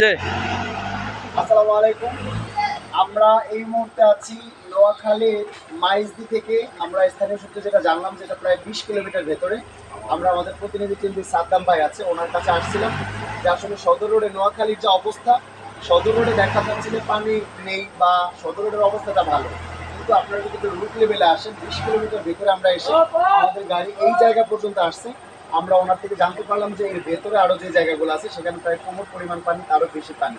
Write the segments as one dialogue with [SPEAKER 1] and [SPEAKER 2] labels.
[SPEAKER 1] যে
[SPEAKER 2] আসসালামু আলাইকুম। আমরা এই মুহূর্তে আছি নোয়াখালীর মাইজদি থেকে। আমরা স্থানীয় সূত্রে যেটা জানলাম যেটা প্রায় বিশ কিলোমিটার ভেতরে। আমরা আমাদের প্রতিনিধি চিন্তি সাদ্দাম ভাই আছে ওনার কাছে আসছিলাম যে আসলে সদর রোডে নোয়াখালীর যে অবস্থা সদর রোডে দেখা যাচ্ছে যে পানি নেই বা সদর রোডের অবস্থাটা ভালো। কিন্তু আপনারা যদি রুট লেভেলে আসেন বিশ কিলোমিটার ভেতরে আমরা এসে আমাদের গাড়ি এই জায়গা পর্যন্ত আসছে। আমরা ওনার থেকে জানতে পারলাম যে এর ভেতরে আরও যে জায়গাগুলো আছে সেখানে প্রায় কোমর পরিমাণ পানি আরও বেশি পানি।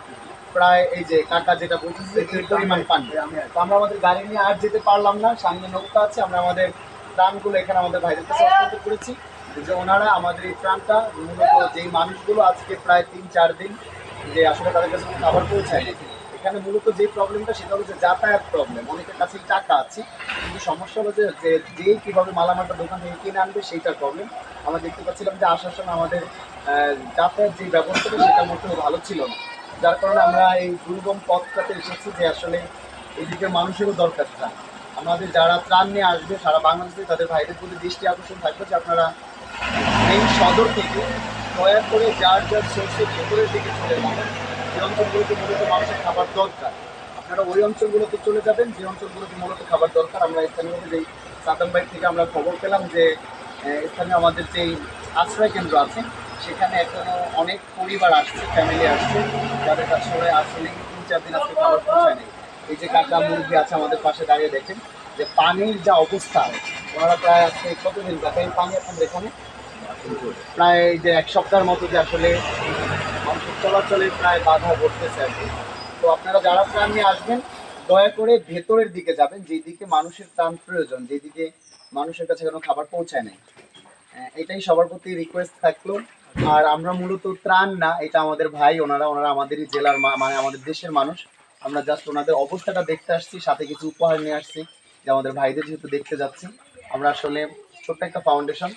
[SPEAKER 2] প্রায় এই যে কাকা যেটা বলতেছে যে এই পরিমাণ পানি। তো আমরা আমাদের গাড়ি নিয়ে আর যেতে পারলাম না সামনে নৌকা আছে আমরা আমাদের ত্রাণগুলো এখানে আমাদের ভাইদের কাছে হস্তান্তর করেছি। যে ওনারা আমাদের এই ত্রাণটা মূলত যেই মানুষগুলো আজকে প্রায় তিন চার দিন যে আসলে তাদের কাছে খাবার পৌঁছায় এখানে মূলত যে প্রবলেমটা সেটা হচ্ছে যাতায়াত প্রবলেম অনেকের কাছে টাকা আছে, কিন্তু সমস্যা হলো যে যে কীভাবে মালামালটা দোকান থেকে কিনে আনবে, সেইটার প্রবলেম আমরা দেখতে পাচ্ছিলাম যে আসার সময় আমাদের যাতায়াত যে ব্যবস্থাটা সেটা মোটেও ভালো ছিল না। যার কারণে আমরা এই দুর্গম পথটাতে এসেছি যে আসলে এদিকে মানুষেরও দরকার ত্রাণ আমাদের যারা ত্রাণ নিয়ে আসবে, সারা বাংলাদেশে তাদের ভাইদের প্রতি দৃষ্টি আকর্ষণ থাকবে যে আপনারা এই সদর থেকে দয়া করে যার যার সোর্সের ভেতরের দিকে চলে যাবেন যে অঞ্চলগুলোতে মূলত মানুষের খাবার দরকার। আপনারা ওই অঞ্চলগুলোতে চলে যাবেন, যে অঞ্চলগুলোতে মূলত খাবার দরকার। আমরা স্থানীয়ভাবে যেই বাইক থেকে আমরা খবর পেলাম যে স্থানীয় আমাদের যেই আশ্রয় কেন্দ্র আছে, সেখানে এখনও অনেক পরিবার আসছে ফ্যামিলি আসছে। যাদের কাছে আসলে তিন, চার দিন আজকে খাবার পৌঁছায় নেই। এই যে কাকা মুরগি আছে আমাদের পাশে দাঁড়িয়ে দেখেন, যে পানির যা অবস্থা, ওনারা প্রায় আজকে কতদিন? কাকা পানি এখানে প্রায় এই যে এক সপ্তাহের মতো যে আসলে চলাচলে প্রায় বাধা ঘটতেছে আর তো আপনারা যারা প্রাণ নিয়ে আসবেন, দয়া করে ভেতরের দিকে যাবেন যেই দিকে মানুষের ত্রাণ প্রয়োজন যেই দিকে মানুষের কাছে কোনো খাবার পৌঁছায় নাই। এটাই সবার প্রতি রিকোয়েস্ট থাকল। আর আমরা মূলত ত্রাণ না, এটা আমাদের ভাই, ওনারা ওনারা আমাদেরই জেলার মানে আমাদের দেশের মানুষ। আমরা জাস্ট ওনাদের অবস্থাটা দেখতে আসছি, সাথে কিছু উপহার নিয়ে আসছি, যে আমাদের ভাইদের যেহেতু দেখতে যাচ্ছি। আমরা আসলে ছোট্ট একটা ফাউন্ডেশন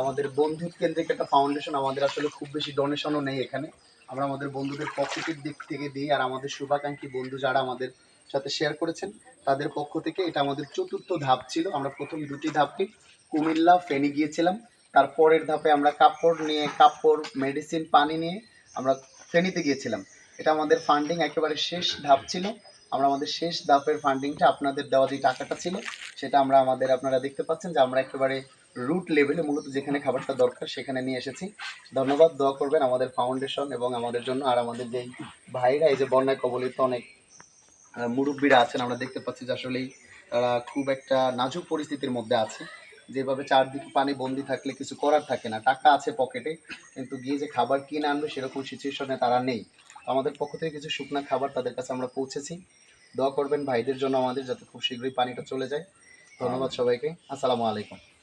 [SPEAKER 2] আমাদের বন্ধু কেন্দ্রিক একটা ফাউন্ডেশন আমাদের আসলে খুব বেশি ডোনেশনও নেই এখানে। আমরা আমাদের বন্ধুদের পকেটের দিক থেকে দিই আর আমাদের শুভাকাঙ্ক্ষী বন্ধু যারা আমাদের সাথে শেয়ার করেছেন, তাদের পক্ষ থেকে এটা আমাদের চতুর্থ ধাপ ছিল। আমরা প্রথম দুটি ধাপে কুমিল্লা, ফেনী গিয়েছিলাম। তারপরের ধাপে আমরা কাপড় নিয়ে, কাপড় মেডিসিন পানি নিয়ে আমরা ফেনীতে গিয়েছিলাম। এটা আমাদের ফান্ডিং একেবারে শেষ ধাপ ছিল। আমরা আমাদের শেষ ধাপের ফান্ডিংটা আপনাদের দেওয়া যে টাকাটা ছিল, সেটা আমরা আমাদের আপনারা দেখতে পাচ্ছেন যে আমরা একেবারে রুট লেভেলে মূলত যেখানে খাবারটা দরকার সেখানে নিয়ে এসেছি। ধন্যবাদ, দোয়া করবেন আমাদের ফাউন্ডেশন এবং আমাদের জন্য। আর আমাদের যেই ভাইরা, এই যে বন্যায় কবলিত অনেক মুরব্বীরা আছেন, আমরা দেখতে পাচ্ছি যে আসলেই তারা খুব একটা নাজুক পরিস্থিতির মধ্যে আছে। যেভাবে চারদিকে পানি বন্দি থাকলে কিছু করার থাকে না, টাকা আছে পকেটে, কিন্তু গিয়ে যে খাবার কিনে আনবে সেরকম সিচুয়েশনে তারা নেই। আমাদের পক্ষ থেকে কিছু শুকনো খাবার তাদের কাছে আমরা পৌঁছেছি। দোয়া করবেন ভাইদের জন্য আমাদের, যাতে খুব শীঘ্রই পানিটা চলে যায়। ধন্যবাদ সবাইকে। আসসালামু আলাইকুম।